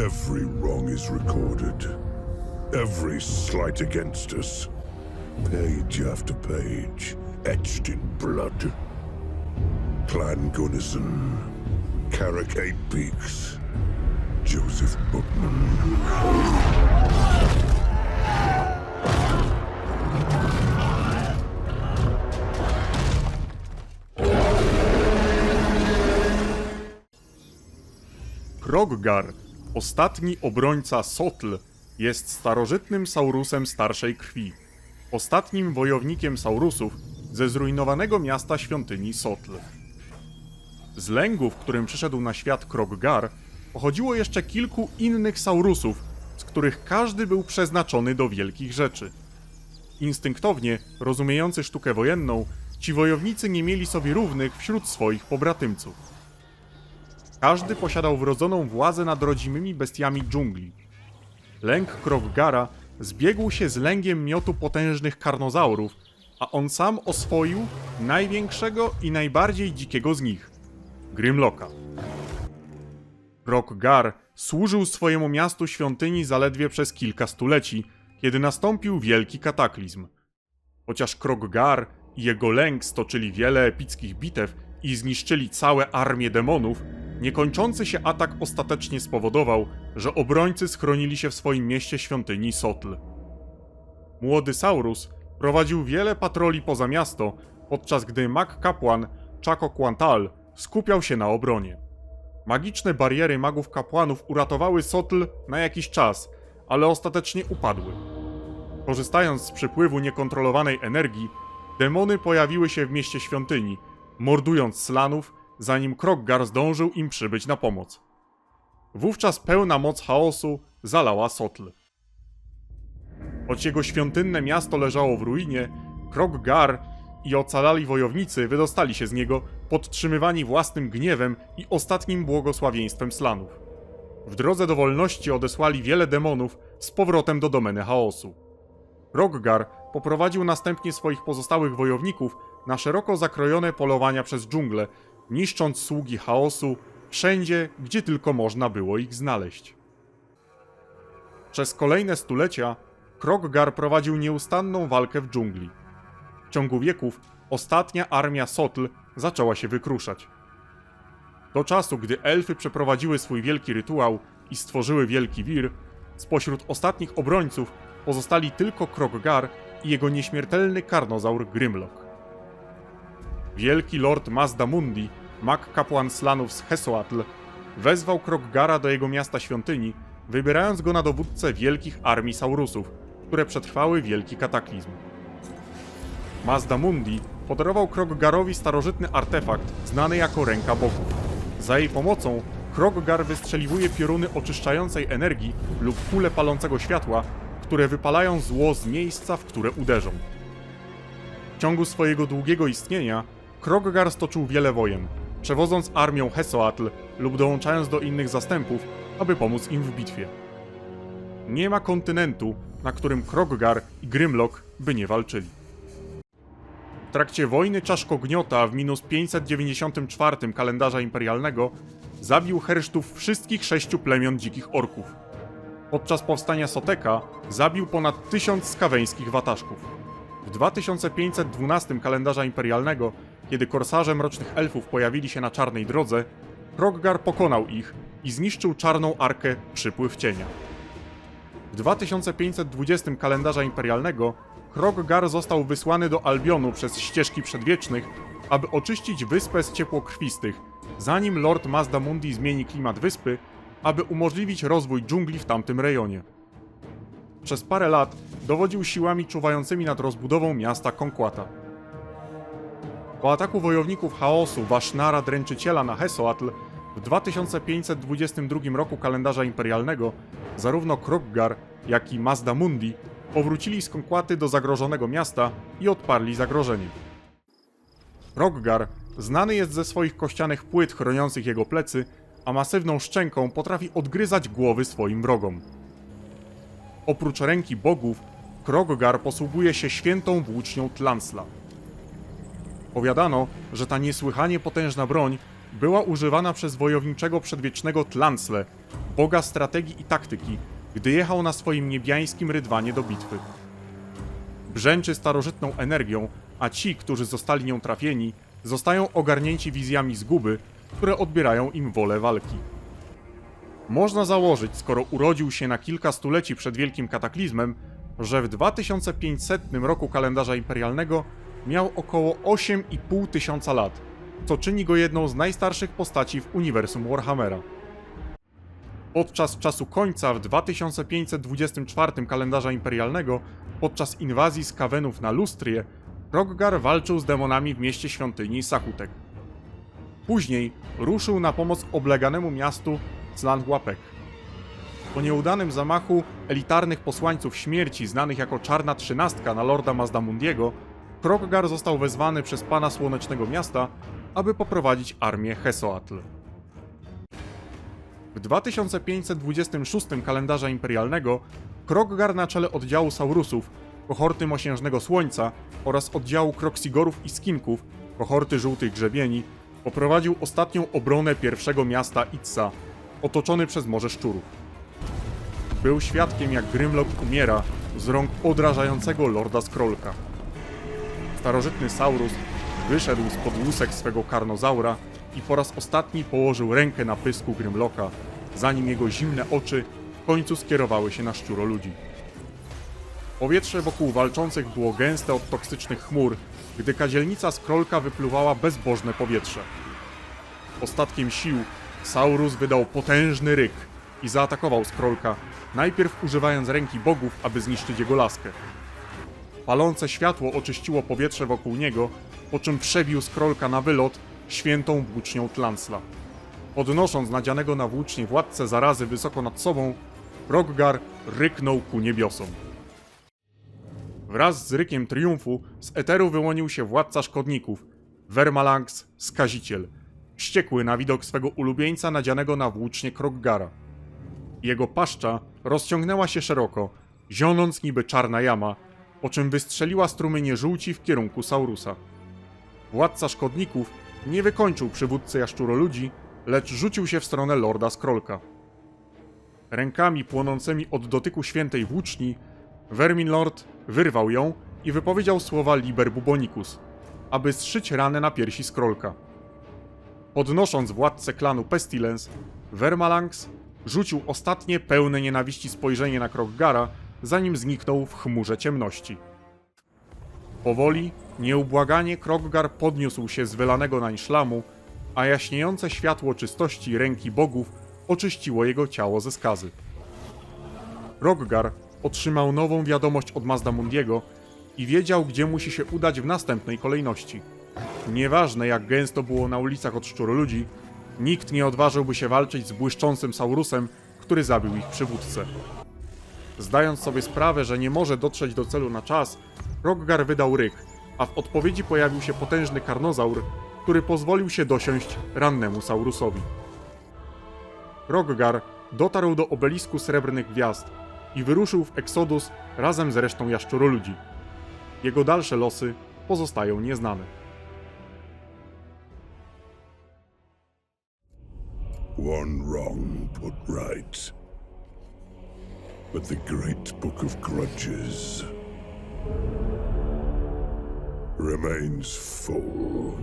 Every wrong is recorded. Every slight against us. Page after page, etched in blood. Clan Gunnison, Eight Peaks, Joseph Bookman. Kroggar, ostatni obrońca Sotl, jest starożytnym Saurusem starszej krwi. Ostatnim wojownikiem Saurusów ze zrujnowanego miasta świątyni Sotl. Z lęgu, w którym przyszedł na świat Kroggar, pochodziło jeszcze kilku innych Saurusów, z których każdy był przeznaczony do wielkich rzeczy. Instynktownie, rozumiejący sztukę wojenną, ci wojownicy nie mieli sobie równych wśród swoich pobratymców. Każdy posiadał wrodzoną władzę nad rodzimymi bestiami dżungli. Lęk Krogara zbiegł się z lęgiem miotu potężnych karnozaurów, a on sam oswoił największego i najbardziej dzikiego z nich Grimlocka. Kroggar służył swojemu miastu świątyni zaledwie przez kilka stuleci, kiedy nastąpił wielki kataklizm. Chociaż Kroggar i jego lęk stoczyli wiele epickich bitew i zniszczyli całe armię demonów, niekończący się atak ostatecznie spowodował, że obrońcy schronili się w swoim mieście świątyni Sotl. Młody Saurus prowadził wiele patroli poza miasto, podczas gdy mag kapłan Chaco Quantal skupiał się na obronie. Magiczne bariery magów kapłanów uratowały Sotl na jakiś czas, ale ostatecznie upadły. Korzystając z przypływu niekontrolowanej energii, demony pojawiły się w mieście świątyni, mordując slanów, zanim Kroggar zdążył im przybyć na pomoc. Wówczas pełna moc chaosu zalała Sotl. Choć jego świątynne miasto leżało w ruinie, Kroggar i ocalali wojownicy wydostali się z niego, podtrzymywani własnym gniewem i ostatnim błogosławieństwem slanów. W drodze do wolności odesłali wiele demonów z powrotem do domeny chaosu. Roggar poprowadził następnie swoich pozostałych wojowników na szeroko zakrojone polowania przez dżunglę, niszcząc sługi chaosu wszędzie, gdzie tylko można było ich znaleźć. Przez kolejne stulecia Kroggar prowadził nieustanną walkę w dżungli. W ciągu wieków ostatnia armia Sotl zaczęła się wykruszać. Do czasu, gdy elfy przeprowadziły swój wielki rytuał i stworzyły wielki wir, spośród ostatnich obrońców pozostali tylko Kroggar i jego nieśmiertelny karnozaur Grimlock. Wielki lord Mazda Mundi, mag kapłan Slanów z Hesoatl, wezwał Kroggara do jego miasta świątyni, wybierając go na dowódcę wielkich armii Saurusów, które przetrwały wielki kataklizm. Mazda Mundi podarował Kroggarowi starożytny artefakt znany jako Ręka Bogów. Za jej pomocą Kroggar wystrzeliwuje pioruny oczyszczającej energii lub kule palącego światła, które wypalają zło z miejsca, w które uderzą. W ciągu swojego długiego istnienia Kroggar stoczył wiele wojen, przewodząc armią Hesoatl lub dołączając do innych zastępów, aby pomóc im w bitwie. Nie ma kontynentu, na którym Kroggar i Grimlock by nie walczyli. W trakcie wojny Czaszkogniota w minus 594 kalendarza imperialnego zabił hersztów wszystkich sześciu plemion dzikich orków. Podczas powstania Soteka zabił ponad tysiąc skaweńskich wataszków. W 2512 kalendarza imperialnego, kiedy korsarze mrocznych elfów pojawili się na czarnej drodze, Kroggar pokonał ich i zniszczył czarną arkę Przypływ Cienia. W 2520 kalendarza imperialnego Kroggar został wysłany do Albionu przez ścieżki przedwiecznych, aby oczyścić wyspę z ciepłokrwistych, zanim Lord Mazda Mundi zmieni klimat wyspy, aby umożliwić rozwój dżungli w tamtym rejonie. Przez parę lat dowodził siłami czuwającymi nad rozbudową miasta Konkwata. Po ataku wojowników chaosu Wasznara Dręczyciela na Hesoatl w 2522 roku kalendarza imperialnego zarówno Kroggar, jak i Mazda Mundi powrócili z Konkłaty do zagrożonego miasta i odparli zagrożenie. Kroggar znany jest ze swoich kościanych płyt chroniących jego plecy, a masywną szczęką potrafi odgryzać głowy swoim wrogom. Oprócz ręki bogów, Kroggar posługuje się świętą włócznią Tlansla. Powiadano, że ta niesłychanie potężna broń była używana przez wojowniczego przedwiecznego Tlansle, boga strategii i taktyki, gdy jechał na swoim niebiańskim rydwanie do bitwy. Brzęczy starożytną energią, a ci, którzy zostali nią trafieni, zostają ogarnięci wizjami zguby, które odbierają im wolę walki. Można założyć, skoro urodził się na kilka stuleci przed wielkim kataklizmem, że w 2500 roku kalendarza imperialnego miał około 8,5 tysiąca lat, co czyni go jedną z najstarszych postaci w uniwersum Warhammera. Podczas czasu końca w 2524 kalendarza imperialnego, podczas inwazji z Kawenów na Lustrię, Roggar walczył z demonami w mieście świątyni Sakutek. Później ruszył na pomoc obleganemu miastu Zlanhuapek. Po nieudanym zamachu elitarnych posłańców śmierci znanych jako Czarna Trzynastka na Lorda Mazdamundiego, Kroggar został wezwany przez pana Słonecznego Miasta, aby poprowadzić armię Hesoatl. W 2526 kalendarza imperialnego Kroggar na czele oddziału Saurusów, kohorty Mosiężnego Słońca oraz oddziału Kroksigorów i Skinków, kohorty Żółtych Grzebieni, poprowadził ostatnią obronę pierwszego miasta Itza, otoczony przez Morze Szczurów. Był świadkiem jak Grimlock umiera z rąk odrażającego Lorda Skrolka. Starożytny Saurus wyszedł spod łusek swego karnozaura i po raz ostatni położył rękę na pysku Grimlocka, zanim jego zimne oczy w końcu skierowały się na szczuroludzi. Powietrze wokół walczących było gęste od toksycznych chmur, gdy kadzielnica Skrolka wypluwała bezbożne powietrze. Ostatkiem sił Saurus wydał potężny ryk i zaatakował Skrolka, najpierw używając ręki bogów, aby zniszczyć jego laskę. Palące światło oczyściło powietrze wokół niego, po czym przebił Skrolka na wylot świętą włócznią Tlansla. Podnosząc nadzianego na włócznie władcę zarazy wysoko nad sobą, Roggar ryknął ku niebiosom. Wraz z rykiem triumfu z eteru wyłonił się władca szkodników, Vermalanx Skaziciel, wściekły na widok swego ulubieńca nadzianego na włócznie Kroggara. Jego paszcza rozciągnęła się szeroko, zionąc niby czarna jama, po czym wystrzeliła strumienie żółci w kierunku Saurusa. Władca szkodników nie wykończył przywódcę jaszczuroludzi, lecz rzucił się w stronę Lorda Skrolka. Rękami płonącymi od dotyku świętej włóczni, Vermin Lord wyrwał ją i wypowiedział słowa Liber Bubonicus, aby zszyć ranę na piersi Skrolka. Podnosząc władcę klanu Pestilence, Vermalanx rzucił ostatnie pełne nienawiści spojrzenie na Kroggara, zanim zniknął w chmurze ciemności. Powoli, nieubłaganie Kroggar podniósł się z wylanego nań szlamu, a jaśniejące światło czystości ręki bogów oczyściło jego ciało ze skazy. Roggar otrzymał nową wiadomość od Mazdamundiego i wiedział, gdzie musi się udać w następnej kolejności. Nieważne jak gęsto było na ulicach od szczuroludzi, nikt nie odważyłby się walczyć z błyszczącym Saurusem, który zabił ich przywódcę. Zdając sobie sprawę, że nie może dotrzeć do celu na czas, Roggar wydał ryk, a w odpowiedzi pojawił się potężny karnozaur, który pozwolił się dosiąść rannemu Saurusowi. Roggar dotarł do obelisku Srebrnych Gwiazd i wyruszył w Exodus razem z resztą jaszczuroludzi. Jego dalsze losy pozostają nieznane. One wrong put right. But the great book of grudges remains full.